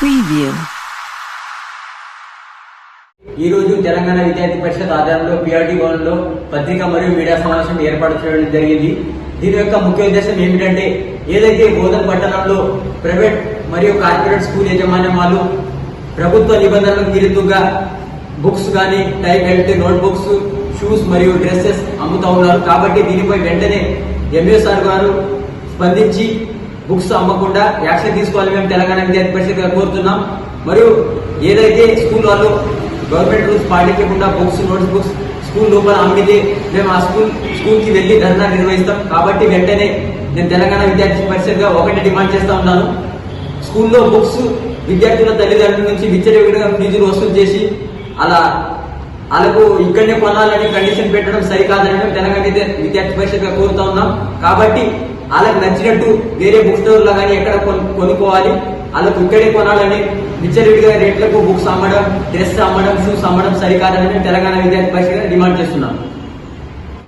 preview. ఈ రోజు తెలంగాణ విద్యార్థి పరిషత్ ఆధారంలో పిఆర్టీ భవన్లో పత్రిక మరియు మీడియా సమావేశం ఏర్పాటు చేయడం జరిగింది దీని యొక్క ముఖ్య ఉద్దేశం ఏమిటంటే ఏదైతే బోధన పట్టణంలో ప్రైవేట్ మరియు కార్పొరేట్ స్కూల్ యజమాన్యం వాళ్ళు ప్రభుత్వ నిబంధనలకు విరుద్ధంగా బుక్స్ కానీ టైప్ అయితే నోట్ బుక్స్ షూస్ మరియు డ్రెస్సెస్ అమ్ముతా ఉన్నారు కాబట్టి దీనిపై వెంటనే ఎంఎస్ఆర్ గారు స్పందించి బుక్స్ అమ్మకుండా యాక్షన్ తీసుకోవాలి మేము తెలంగాణ విద్యార్థి పరిషత్ కోరుతున్నాం. మరియు ఏదైతే స్కూల్ వాళ్ళు గవర్నమెంట్ రూల్స్ పాటించకుండా బుక్స్ నోట్స్ బుక్స్ స్కూల్ లోపల అమ్మితే మేము ఆ స్కూల్ స్కూల్కి వెళ్ళి ధర్నా నిర్వహిస్తాం. కాబట్టి వెంటనే నేను తెలంగాణ విద్యార్థి పరిషత్గా ఒకటి డిమాండ్ చేస్తా ఉన్నాను. స్కూల్లో బుక్స్ విద్యార్థుల తల్లిదండ్రుల నుంచి విచ్చలవిడిగా ఫీజులు వసూలు చేసి అలా వాళ్ళకు ఇక్కడనే కొనాలని కండిషన్ పెట్టడం సరికాదని మేము తెలంగాణ విద్యార్థి పరిషత్గా కోరుతా ఉన్నాం. కాబట్టి వాళ్ళకి నచ్చినట్టు వేరే బుక్ స్టోర్లో కానీ ఎక్కడ కొను- కొనుక్కోవాలి. వాళ్ళకు ఇక్కడే కొనాలని విచ్చలవిడిగా రేట్లకు బుక్స్ అమ్మడం డ్రెస్ అమ్మడం షూస్ అమ్మడం సరికాదని తెలంగాణ విద్యార్థి పరిషత్ డిమాండ్ చేస్తున్నాం